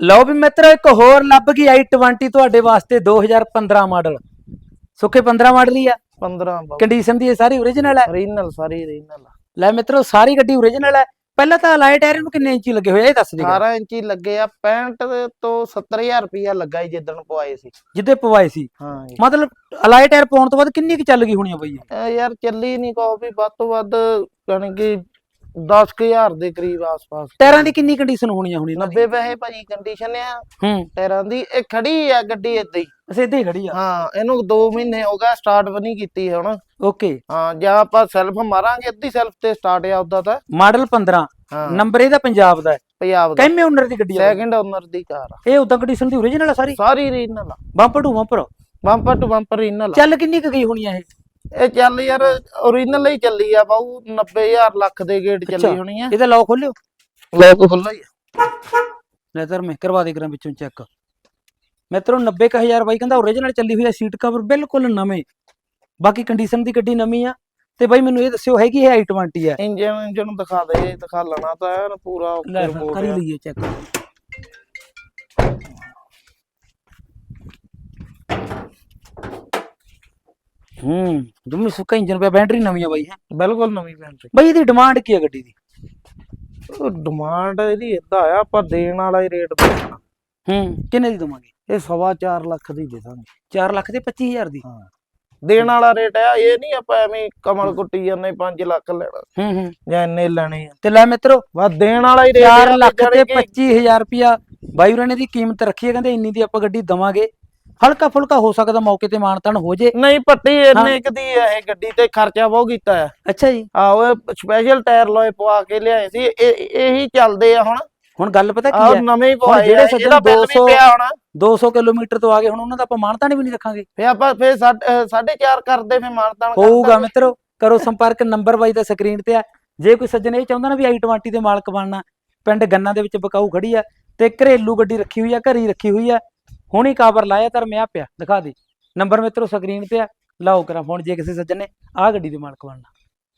ਲਓ ਵੀ ਮਿੱਤਰੋ ਇੱਕ ਹੋਰ ਲੱਭ ਗਈ i20 ਤੁਹਾਡੇ ਵਾਸਤੇ 2015 ਮਾਡਲ ਸੁੱਕੇ 15 ਮਾਡਲ ਹੀ ਆ। 15 ਕੰਡੀਸ਼ਨ ਦੀ ਇਹ ਸਾਰੀ ਓਰੀਜਨਲ ਹੈ। ਰੀਨਲ ਸਾਰੀ ਰੀਨਲ ਲੈ ਮਿੱਤਰੋ ਸਾਰੀ ਗੱਡੀ ਓਰੀਜਨਲ ਹੈ। ਪਹਿਲਾਂ ਤਾਂ ਲਾਈਟ ਟਾਇਰ ਨੂੰ ਕਿੰਨੇ ਇੰਚੀ ਲੱਗੇ ਹੋਏ ਇਹ ਦੱਸ ਦੇ 18 ਇੰਚੀ ਲੱਗੇ ਆ 65 ਦੇ ਤੋਂ 70000 ਰੁਪਇਆ ਲੱਗਾ ਜੀ ਜਿੱਦਣ ਪਵਾਏ ਸੀ। ਜਿੱਦੇ ਪਵਾਏ ਸੀ। ਹਾਂ ਮਤਲਬ ਅਲਾਈ ਟਾਇਰ ਪਾਉਣ ਤੋਂ ਬਾਅਦ ਕਿੰਨੀ ਕੁ ਚੱਲ ਗਈ ਹੋਣੀ ਆ ਬਈ ਯਾਰ ਚੱਲੀ ਨਹੀਂ ਕਹੋ ਵੀ ਵੱਧ ਤੋਂ ਵੱਧ ਯਾਨੀ ਕਿ 10000 ਦੇ ਕਰੀਬ ਆਸ-ਪਾਸ। ਟਾਇਰਾਂ ਦੀ ਕਿੰਨੀ ਕੰਡੀਸ਼ਨ ਹੋਣੀ ਆ ਹੁਣ ਇਹਨਾਂ ਦੀ? 90 ਪੈਸੇ ਭਾਜੀ ਕੰਡੀਸ਼ਨ ਆ। ਹੂੰ। ਟਾਇਰਾਂ ਦੀ ਇਹ ਖੜੀ ਆ ਗੱਡੀ ਏਦਾਂ ਹੀ। ਸਿੱਧੇ ਹੀ ਖੜੀ ਆ? ਹਾਂ ਇਹਨੂੰ 2 ਮਹੀਨੇ ਹੋ ਗਏ ਸਟਾਰਟ ਵੀ ਨਹੀਂ ਕੀਤੀ ਹੁਣ। ਓਕੇ। ਹਾਂ ਜਾਂ ਆਪਾਂ ਸੈਲਫ ਮਾਰਾਂਗੇ ਅੱਧੀ ਸੈਲਫ ਤੇ ਸਟਾਰਟ ਆ ਉਦਾਂ ਤਾਂ। ਮਾਡਲ 15 ਹਾਂ। ਨੰਬਰ ਇਹਦਾ ਪੰਜਾਬ ਦਾ ਹੈ। ਪੰਜਾਬ ਦਾ। ਕਿੰਨੇ ਓਨਰ ਦੀ ਗੱਡੀ ਆ ਸੈਕਿੰਡ ਓਨਰ ਦੀ ਕਾਰ ਆ। ਇਹ ਉਦਾਂ ਕੰਡੀਸ਼ਨ ਦੀ ਓਰੀਜਨਲ ਆ ਸਾਰੀ? ਸਾਰੀ ਰੀਨਲ ਆ। Bumper to bumper bumper to bumper renewal ਚੱਲ ਕਿੰਨੀ ਕੁ ਗਈ ਹੋਣੀ ਆ ਇਹ? ਇਹ ਚੱਲ ਯਾਰ ਓਰੀਜਨਲ ਹੀ ਚੱਲੀ ਆ ਬਾਊ 90000 ਲੱਖ ਦੇ ਗੇਟ। ਚੱਲੀ ਹੋਣੀ ਆ। ਇਹਦਾ ਲੌਕ ਖੋਲਿਓ। ਲੋਕ ਖੁੱਲਾ ਹੀ ਆ ਤਰ ਮੈਂ ਕਰਵਾ ਦੇ ਕਰਾਂ ਵਿੱਚੋਂ ਚੈੱਕ ਮਿੱਤਰੋ 90000 ਬਾਈ ਕਹਿੰਦਾ ਓਰੀਜਨਲ ਚੱਲੀ ਹੋਈ ਆ ਸੀਟ ਕਵਰ ਬਿਲਕੁਲ ਨਵੇਂ। ਬਾਕੀ ਕੰਡੀਸ਼ਨ ਦੀ ਗੱਡੀ ਨਵੀਂ ਆ। ਤੇ ਬਾਈ ਮੈਨੂੰ ਇਹ ਦੱਸਿਓ ਹੈਗੀ ਇਹ i20 ਆ? ਇੰਜਨ ਇੰਜਨ ਦਿਖਾ ਦੇ ਦਿਖਾ ਲੈਣਾ ਤਾਂ ਪੂਰਾ ਕਰੀ। ਲਈਏ ਚੈੱਕ ਹੂੰ ਜੁਮੀ ਸੁੱਕਾ ਇੰਜਨ ਪਿਆ ਬੈਟਰੀ ਨਵੀਂ ਆ ਬਾਈ। ਹੈ ਬਿਲਕੁਲ ਨਵੀਂ ਬੈਟਰੀ ਬਾਈ ਇਹਦੀ ਡਿਮਾਂਡ ਕੀ ਆ ਗੱਡੀ ਦੀ? ਡਿਮਾਂਡ ਇਹਦੀ ਏਦਾਂ ਆ ਆਪਾਂ ਦੇਣ ਵਾਲਾ ਹੀ ਰੇਟ ਦੇਣਾ। ਹੂੰ ਕਿੰਨੇ ਦੀ ਦਵਾਂਗੇ? ਇਹ ਸਵਾ ਚਾਰ ਲੱਖ ਦੀ ਦੇ ਦਾਂਗੇ। 4 ਲੱਖ ਤੇ 25000 ਦੀ? ਹਾਂ। ਦੇਣ ਵਾਲਾ ਰੇਟ ਆ ਇਹ ਨਹੀਂ ਆਪਾਂ ਐਵੇਂ ਕਮਲ ਕੁੱਟੀ ਜਾਂਦੇ 5 ਲੱਖ ਲੈਣਾ। ਹੂੰ ਹੂੰ। ਜਾਂ ਇੰਨੇ ਲੈਣੇ ਆ। ਤੇ ਲੈ ਮਿੱਤਰੋ ਦੇਣ ਵਾਲਾ ਹੀ ਰੇਟ 4 ਲੱਖ ਤੇ 25000 ਰੁਪਿਆ ਬਾਈ ਉਹਨਾਂ ਨੇ ਦੀ ਕੀਮਤ ਰੱਖੀ ਹੈ ਕਹਿੰਦੇ ਇੰਨੀ ਦੀ ਆਪਾਂ ਗੱਡੀ ਦਵਾਂਗੇ। ਹਲਕਾ ਫੁਲਕਾ ਹੋ ਸਕਦਾ ਮੌਕੇ ਤੇ ਮਾਨਤਾਨ ਹੋ ਜੇ। ਨਹੀਂ ਪੱਟੀ ਇੰਨੇ ਕੁ ਦੀ ਆ ਇਹ ਗੱਡੀ ਤੇ ਖਰਚਾ ਬਹੁਤ ਕੀਤਾ ਆ। ਅੱਛਾ ਜੀ। ਆਹੋ ਸਪੈਸ਼ਲ ਟਾਇਰ ਲੋਏ ਪਵਾ ਕੇ ਲਿਆਏ ਸੀ। ਇਹ ਇਹੀ ਚੱਲਦੇ ਆ ਹੁਣ। ਹੁਣ ਗੱਲ ਪਤਾ ਕੀ ਹੈ ਨਵੇਂ ਹੀ ਪਵਾਏ ਜਿਹੜੇ ਸੱਜਣ ਇਹਦਾ ਬਿੱਲ 200 ਵੀ ਪਿਆ ਹੋਣਾ। 200 ਕਿਲੋਮੀਟਰ ਤੋਂ ਆ ਗਏ ਹੁਣ ਉਹਨਾਂ ਦਾ ਆਪਾਂ ਮਾਨਤਾਨ ਵੀ ਨਹੀਂ ਰੱਖਾਂਗੇ। ਫੇ ਆਪਾਂ ਫੇ 4.5 ਕਰਦੇ ਫੇ ਮਾਨਤਾਨ ਹੋਊਗਾ ਮਿੱਤਰੋ ਕਰੋ ਸੰਪਰਕ ਨੰਬਰ ਬਾਈ ਦਾ ਸਕਰੀਨ ਤੇ ਆ। ਜੇ ਕੋਈ ਸੱਜਣ ਇਹ ਚਾਹੁੰਦਾ ਨਾ ਵੀ i20 ਦੇ ਮਾਲਕ ਬਣਨਾ ਪਿੰਡ ਗੰਨਾ ਦੇ ਵਿੱਚ ਬਕਾਊ ਖੜੀ ਆ ਤੇ ਘਰੇਲੂ ਗੱਡੀ ਰੱਖੀ ਹੋਈ ਆ ਘਰੀ ਰੱਖੀ ਹੋਈ ਆ ਹੁਣੀ ਕਾਬਰ ਲਾਇਆ ਤਰ ਮੈਂ ਆ ਪਿਆ, ਦਿਖਾ ਦੇ। ਨੰਬਰ ਮਿੱਤਰੋ ਸਕਰੀਨ ਤੇ ਆ। ਲਾਓ ਕਰਾਂ ਫੋਨ ਜੇ ਕਿਸੇ ਸੱਜਣ ਨੇ ਆ ਗੱਡੀ ਦੇ ਮਾਲਕ ਬਣਨਾ।